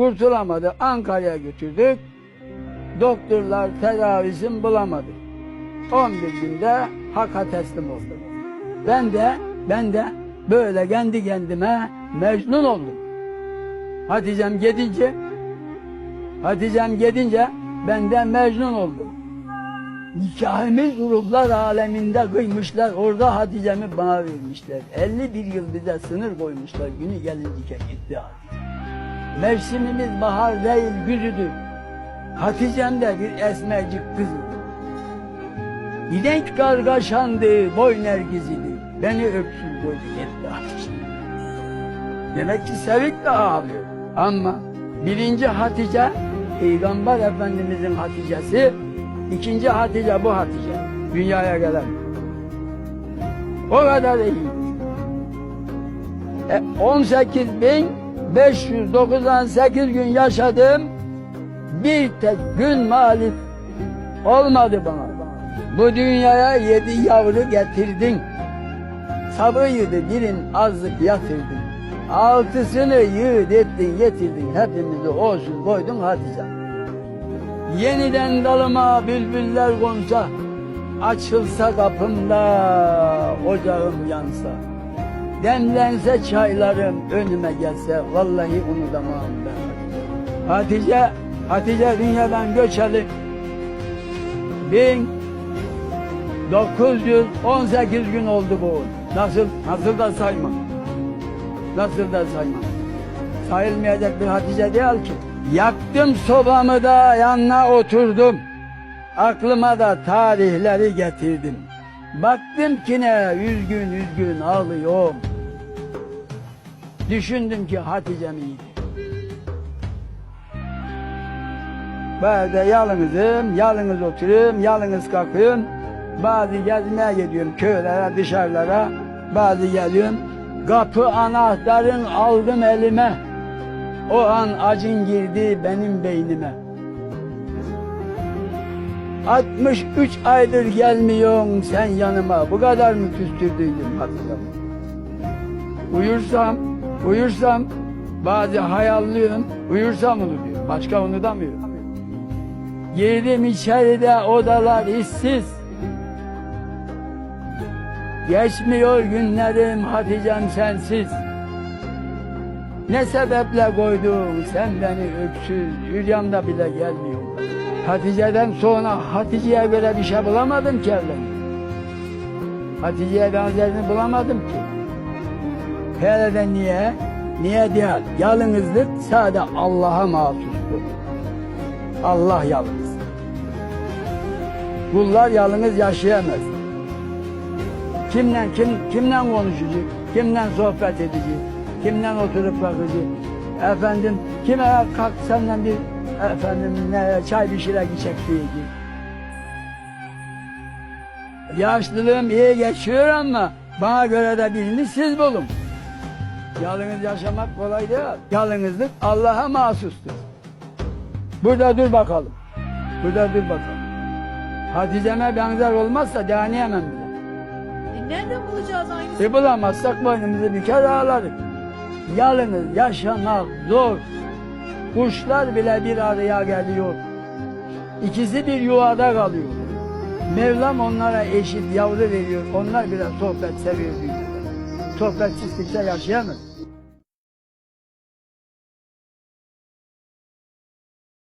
Kurtulamadı. Ankara'ya götürdük. Doktorlar tedavisini bulamadı. 11 günde Hak'a teslim oldu. Ben de ben de böyle kendi kendime mecnun oldum. Hatice'm gidince Hatice'm gidince ben de mecnun oldum. Nikahımız ruhlar aleminde kıymışlar. Orada Hatice'mi bana vermişler. 51 yıl bize sınır koymuşlar. Günü gelince gitti Hatice. Mevsimimiz bahar değil güzüdür. Hatice'm de bir esmercik kızıdır. İdenk kargaşandı, boy nergizidi. Beni öpsün gitti Hatice. Demek ki Sevik de ağlıyor. Ama birinci Hatice, Peygamber Efendimizin Hatice'si, ikinci Hatice bu Hatice. Dünyaya gelen. O kadar iyi. E, 18.598 gün yaşadım. Bir tek gün malif olmadı bana. Bu dünyaya yedi yavru getirdin. Sabıydı birin azlık yatırdın. Altısını yığıt ettin getirdin. Hepimizi olsun koydun Hatice. Yeniden dalıma bülbüller konsa, açılsa kapımda ocağım yansa. Demlense çaylarım önüme gelse vallahi unutamam ben. Hatice, Hatice dünyadan göçeli. 1918 gün oldu bu. Nasıl, nasıl da sayma. Nasıl da sayma. Sayılmayacak bir Hatice değil ki. Yaktım sobamı da yanına oturdum. Aklıma da tarihleri getirdim. Baktım ki ne üzgün üzgün ağlıyorum. Düşündüm ki Hatice'm iyiydi. Böyle yalnızım, yalnız oturuyorum, yalnız kalkıyorum. Bazı gezmeye gidiyorum köylere, dışarılara. Bazı geliyorum. Kapı anahtarın aldım elime. O an acın girdi benim beynime. 63 aydır gelmiyorsun sen yanıma. Bu kadar mı küstürdüydün hatırlamı? Uyursam, uyursam bazı hayallıyorum. Uyursam unutuyorum. Başka unutamıyorum. Girdim içeride odalar işsiz. Geçmiyor günlerim Hatice'm sensiz. Ne sebeple koydun sen beni öksüz, rüyamda bile gelmiyor. Hatice'den sonra Hatice'ye göre bir şey bulamadım ki evlendim. Hatice'ye benzerini bulamadım ki. Hele de niye? Niye değil? Yalnızlık sadece Allah'a mahsustur. Allah yalnız. Kullar yalnız yaşayamaz. Kimden kim kimden konuşacak? Kimden sohbet edecek? Kimden oturup bakacak? Efendim kime kalk senden bir efendim ne çay pişirek içecek diyecek. Yaşlılığım iyi geçiyor ama bana göre de birini siz bulun. Yalnız yaşamak kolay değil. Yalnızlık Allah'a mahsustur. Burada dur bakalım. Burada dur bakalım. Hatice'me benzer olmazsa deneyemem bile. E nereden bulacağız aynısını? E bulamazsak boynumuzu büker ağlarız. Yalnız yaşamak zor. Kuşlar bile bir araya geliyor. İkisi bir yuvada kalıyor. Mevlam onlara eşit yavru veriyor. Onlar bile sohbet seviyor. dünyada. Sohbetsizlikte yaşayamaz.